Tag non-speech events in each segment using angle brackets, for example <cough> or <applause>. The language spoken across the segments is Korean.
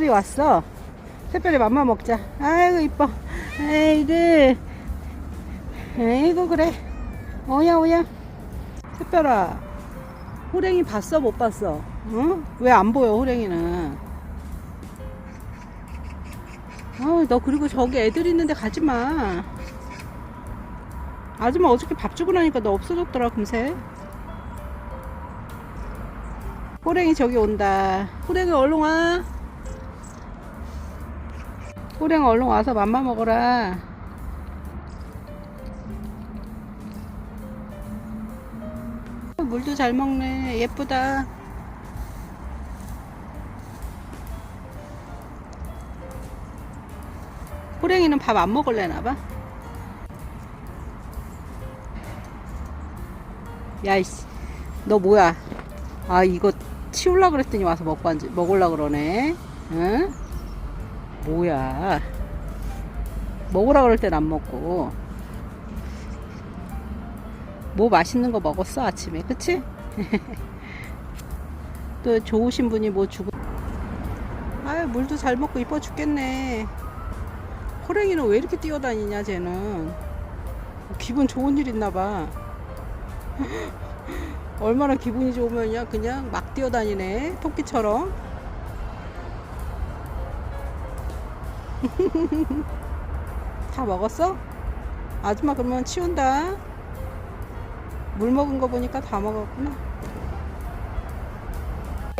새별이 왔어. 새별이 맘마 먹자. 아이고 이뻐. 아이고. 아이고 그래. 오야 오야. 새별아. 호랭이 봤어 못 봤어? 응? 왜 안 보여 호랭이는? 어, 너 그리고 저기 애들 있는데 가지 마. 아줌마 어저께 밥 주고 나니까 너 없어졌더라 금세. 호랭이 저기 온다. 호랭이 얼른 와. 호랭이 얼른 와서 맘마 먹어라. 물도 잘 먹네. 예쁘다. 호랭이는 밥 안 먹을래나 봐. 야이씨, 너 뭐야? 아 이거 치울라 그랬더니 와서 먹고 앉 먹을라 그러네. 응? 뭐야? 먹으라 그럴 땐 안 먹고. 뭐 맛있는 거 먹었어 아침에, 그치? <laughs> 또 좋으신 분이 뭐 주고. 아유 물도 잘 먹고 이뻐 죽겠네. 호랭이는 왜 이렇게 뛰어다니냐 쟤는. 기분 좋은 일 있나 봐. <laughs> 얼마나 기분이 좋으면야 그냥 막 뛰어다니네 토끼처럼 <laughs> 다 먹었어? 아줌마 그러면 치운다 물 먹은 거 보니까 다 먹었구나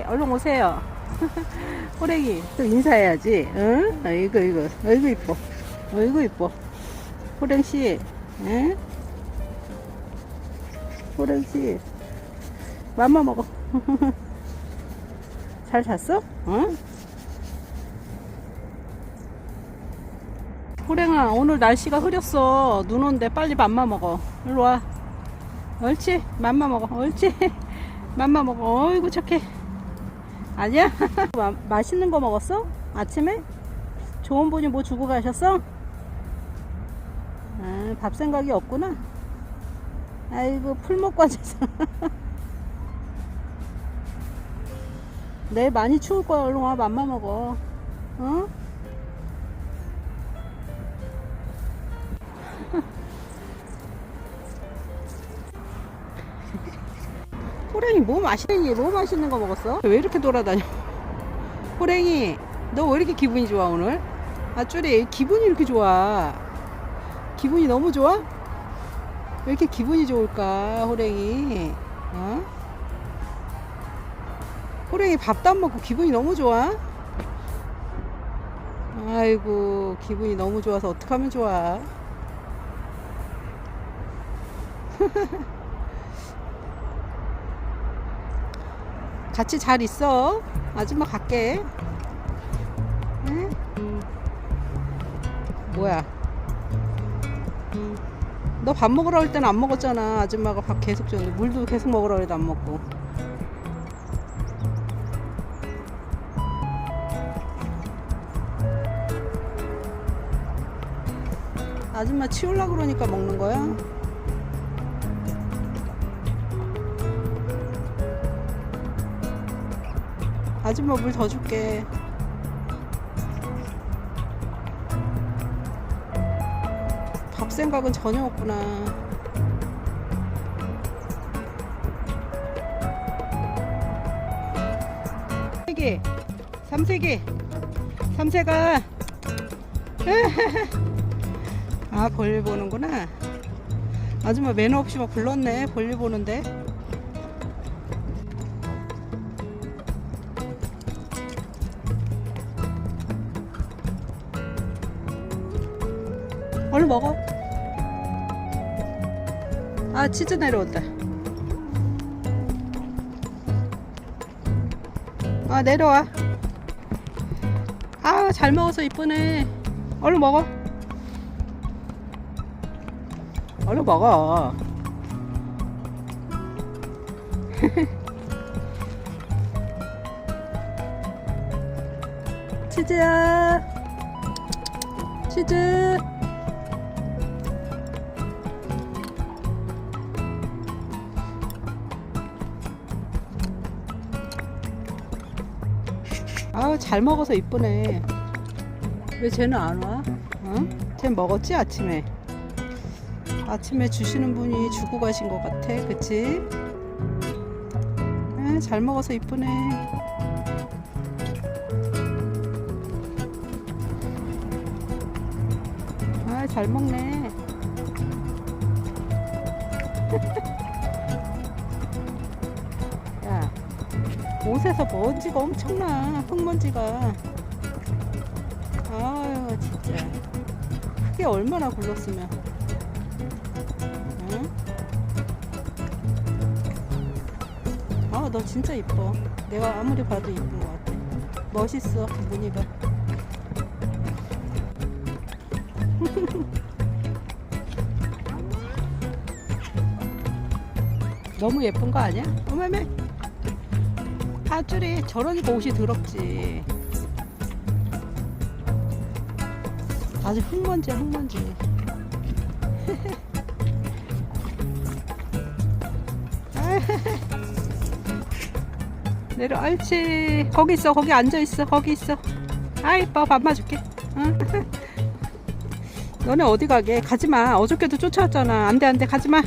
얼른 오세요 <laughs> 호랭이 또 인사해야지 응? 아이고 이거 아이고 이뻐 아이고 이뻐 호랭 씨 응? 호랭 씨 맘마 먹어. <laughs> 잘 잤어? 응? 호랭아, 오늘 날씨가 흐렸어. 눈 온대. 빨리 맘마 먹어. 일로 와. 옳지? 맘마 먹어. 옳지? <laughs> 맘마 먹어. 어이구, 착해. 아니야? <laughs> 마, 맛있는 거 먹었어? 아침에? 좋은 분이 뭐 주고 가셨어? 아, 밥 생각이 없구나. 아이고, 풀 먹고 앉아서. <laughs> 내일 많이 추울 거야. 얼른 와. 맘마 먹어. 어? 호랭이 뭐 맛있니? 뭐 맛있는 거 먹었어? 왜 이렇게 돌아다녀? <laughs> 호랭이, 너 왜 이렇게 기분이 좋아 오늘? 아 쭈리 기분이 이렇게 좋아? 기분이 너무 좋아? 왜 이렇게 기분이 좋을까 호랭이? 어? 호랭이 밥도 안 먹고 기분이 너무 좋아? 아이고 기분이 너무 좋아서 어떡하면 좋아 <laughs> 같이 잘 있어. 아줌마 갈게. 응? 뭐야? 너 밥 먹으러 올 때는 안 먹었잖아. 아줌마가 밥 계속 줬는데 물도 계속 먹으러 그래도 안 먹고. 아줌마 치울라 그러니까 먹는 거야? 아줌마 물 더 줄게. 밥 생각은 전혀 없구나. 세 개, 삼세 개, 삼세가. <laughs> 아 볼일 보는구나 아줌마 매너 없이 막 불렀네 볼일 보는데 얼른 먹어 아 치즈 내려온다 아 내려와 아 잘 먹어서 이쁘네 얼른 먹어 얼른 먹어. <laughs> 치즈야. 치즈. 아우 잘 먹어서 이쁘네 왜 쟤는 안 와? 어? 쟤 먹었지 아침에 아침에 주시는 분이 주고 가신 것 같아 그치? 아, 잘 먹어서 이쁘네 아잘 먹네 <laughs> 옷에서 먼지가 엄청나 흙먼지가. 아유 진짜. 그게 얼마나 굴렀으면. 응? 아너 진짜 이뻐. 내가 아무리 봐도 이쁜 것 같아. 멋있어 무늬가. <laughs> 너무 예쁜 거 아니야? 어머매 밧줄이 저러니까 옷이 더럽지. 아주 흙먼지야 흙먼지. <laughs> 내려 옳지. 거기 있어 거기 앉아 있어 거기 있어. 아 이뻐 밥 마줄게. 응? <laughs> 너네 어디 가게? 가지마. 어저께도 쫓아왔잖아. 안돼 안돼 가지마.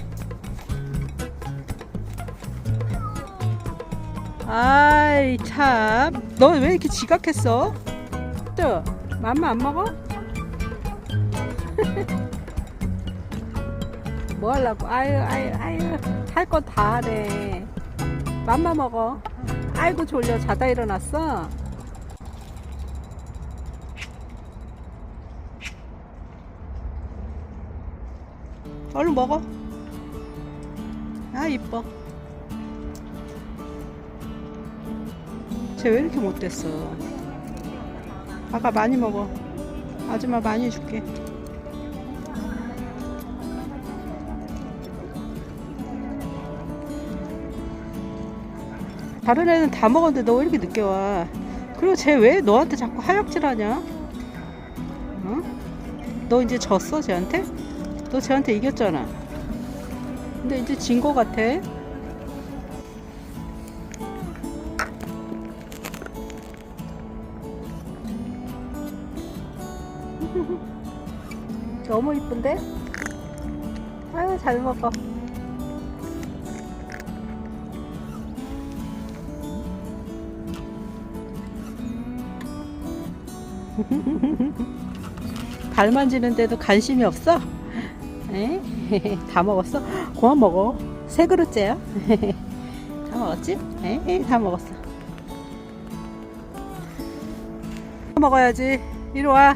아 이 참 너 왜 이렇게 지각했어? 또 맘마 안 먹어? <laughs> 뭐 하려고? 아유 아유 아유. 할 거 다 하네. 맘마 먹어. 아이고 졸려. 자다 일어났어. 얼른 먹어. 아 이뻐 쟤 왜 이렇게 못됐어? 아가 많이 먹어. 아줌마 많이 줄게. 다른 애는 다 먹었는데 너 왜 이렇게 늦게 와? 그리고 쟤 왜 너한테 자꾸 하역질하냐? 어? 너 이제 졌어 쟤한테? 너 쟤한테 이겼잖아. 근데 이제 진 거 같아 너무 이쁜데? 아유 잘 먹어 <laughs> 발 만지는데도 관심이 없어? <laughs> <laughs> 에? 다 먹었어? 그만 먹어 세 그릇째야 다 먹었지? 에? 다 먹었어 먹어야지 이리 와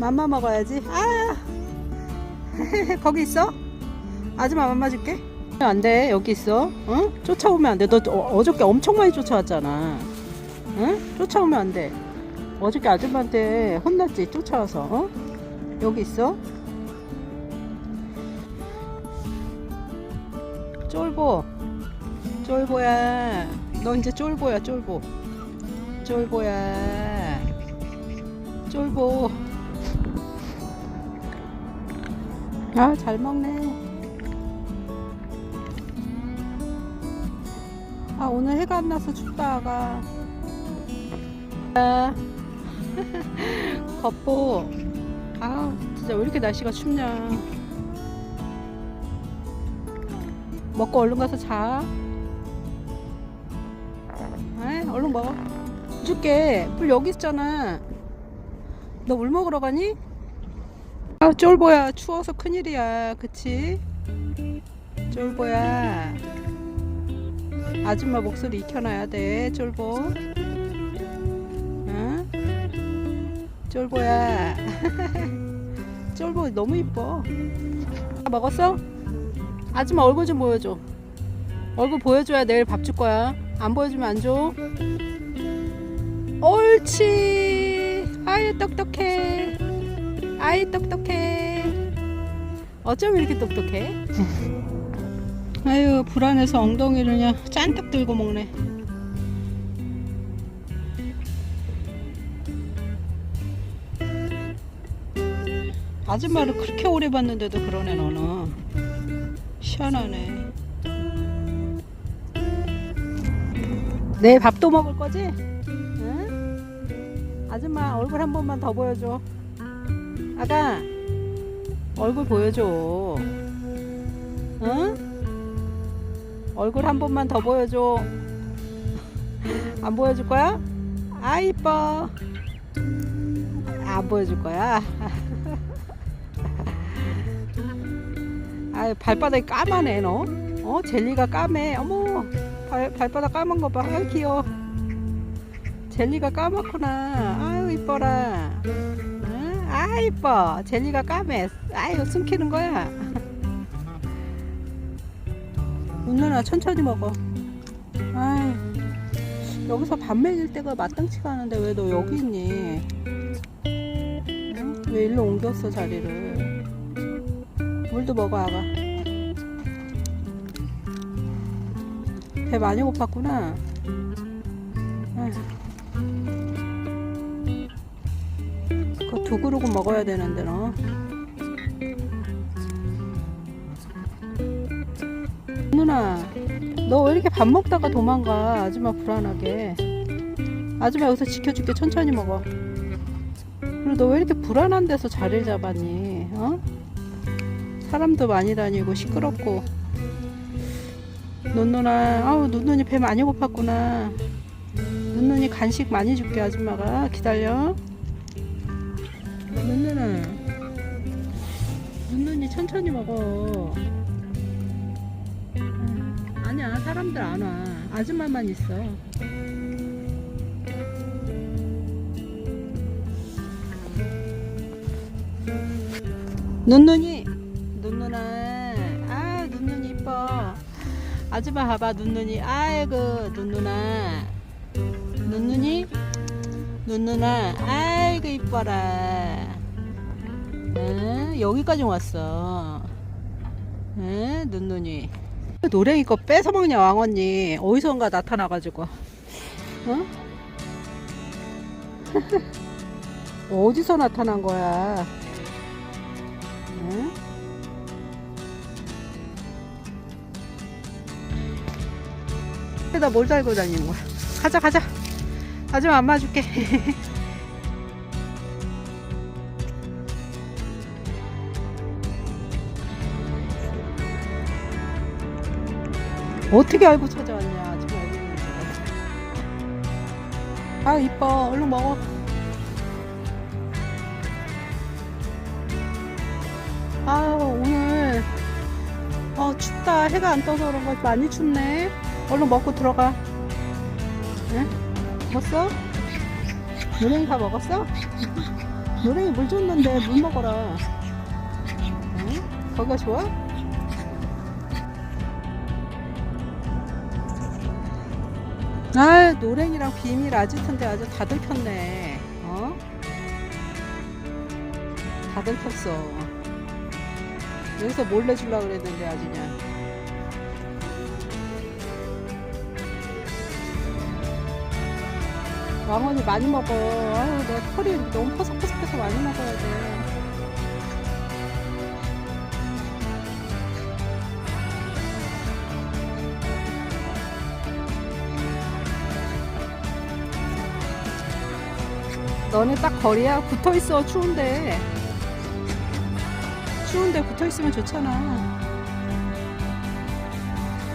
맘마 먹어야지. 아, <laughs> 거기 있어? 아줌마 맘마 줄게. 안 돼, 여기 있어. 응? 쫓아오면 안 돼. 너 어, 어저께 엄청 많이 쫓아왔잖아. 응? 쫓아오면 안 돼. 어저께 아줌마한테 혼났지, 쫓아와서. 어? 여기 있어. 쫄보. 쫄보야. 너 이제 쫄보야, 쫄보. 쫄보야. 쫄보. 아, 잘 먹네. 아, 오늘 해가 안 나서 춥다가. 아, <laughs> 겉보. 아, 진짜 왜 이렇게 날씨가 춥냐. 먹고 얼른 가서 자. 아, 얼른 먹어. 줄게. 물 여기 있잖아. 너 물 먹으러 가니? 아, 쫄보야. 추워서 큰일이야. 그치? 쫄보야. 아줌마 목소리 익혀놔야 돼. 쫄보. 응? 쫄보야. <laughs> 쫄보 너무 이뻐. 다 먹었어? 아줌마 얼굴 좀 보여줘. 얼굴 보여줘야 내일 밥 줄 거야. 안 보여주면 안 줘. 옳지. 아유 똑똑해. 아이 똑똑해. 어쩜 이렇게 똑똑해? 아유 불안해서 엉덩이를 그냥 짠뜩 들고 먹네. 아줌마를 그렇게 오래 봤는데도 그러네 너는 시원하네 내 밥도 먹을 거지? 응? 아줌마 얼굴 한 번만 더 보여줘 아가 얼굴 보여줘. 응? 얼굴 한 번만 더 보여줘. 안 보여줄 거야? 아 이뻐. 안 보여줄 거야. <laughs> 아 발바닥이 까마네 너. 어 젤리가 까매. 어머 발 발바닥 까만 거 봐. 아 귀여워. 젤리가 까맣구나. 아유 이뻐라. 응? 아 이뻐. 젤리가 까매. 아유 숨기는 거야. 누나 천천히 먹어. 아이 여기서 밥 먹일 때가 마땅치가 않은데 왜 너 여기 있니? 응? 왜 일로 옮겼어 자리를? 물도 먹어 아가. 배 많이 고팠구나. 아휴. 그릇은 먹어야 되는데 너. 누나, 너 왜 이렇게 밥 먹다가 도망가? 아줌마 불안하게. 아줌마 여기서 지켜줄게. 천천히 먹어. 그리고 너 왜 이렇게 불안한 데서 자리를 잡았니? 어? 사람도 많이 다니고 시끄럽고. 눈누나, 아우 눈눈이 배 많이 고팠구나. 눈눈이 간식 많이 줄게 아줌마가 기다려. 눈누나, 눈눈이 천천히 먹어. 음, 아니야 사람들 안 와. 아줌마만 있어. 눈눈이 눈누나 아 눈눈이 이뻐. 아줌마 봐봐 눈눈이. 아이고 눈누나 눈눈이 눈누나 아이고 이뻐라 응? 여기까지 왔어 응? 눈눈이 노랭이 거 뺏어 먹냐 왕언니 어디선가 나타나가지고 어? <laughs> 어디서 나타난 거야 응? 에다 뭘 달고 다니는 거야? 가자 가자. 아줌마 안 맞을게. <laughs> 어떻게 알고 찾아왔냐 아줌마 여기 있는 줄. 아 이뻐 얼른 먹어. 아 오늘 어 춥다 해가 안 떠서 그런 거 많이 춥네. 얼른 먹고 들어가. 응? 먹었어? 노랭이 다 먹었어? 노랭이 물 줬는데 물 먹어라. 응? 거기가 좋아? 아, 노랭이랑 비밀 아지트인데 아주 다 들켰네. 어? 다 들켰어. 여기서 몰래 주려고 그랬는데 아주 그냥. 왕언이 많이 먹어. 아유, 내 털이 너무 퍼석퍼석해서 많이 먹어야 돼. 너네 딱 거리야. 붙어 있어. 추운데. 추운데 붙어 있으면 좋잖아.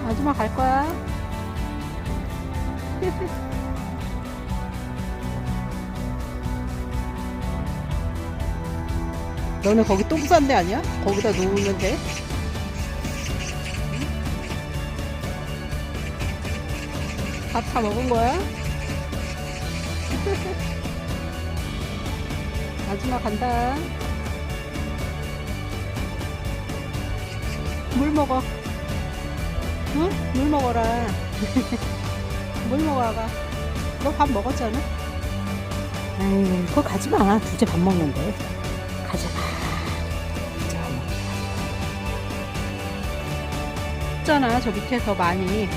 아줌마 갈 거야. <laughs> 너네 거기 똥 싼데 아니야? 거기다 놓으면 돼? 밥 다 먹은 거야? 아줌마 간다. 물 먹어. 응? 물 먹어라. <laughs> 물 먹어, 아가. 너 밥 먹었잖아? 에이, 그거 가지 마. 둘째 밥 먹는데. 가지 마. 있잖아, 저 밑에서 많이.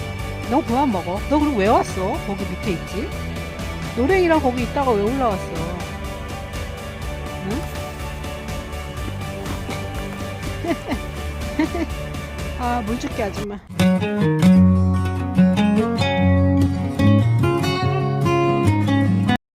너 그만 먹어. 너 그럼 왜 왔어? 거기 밑에 있지? 노랭이랑 거기 있다가 왜 올라왔어? 응? <laughs> 아, 물 줄게, 아줌마.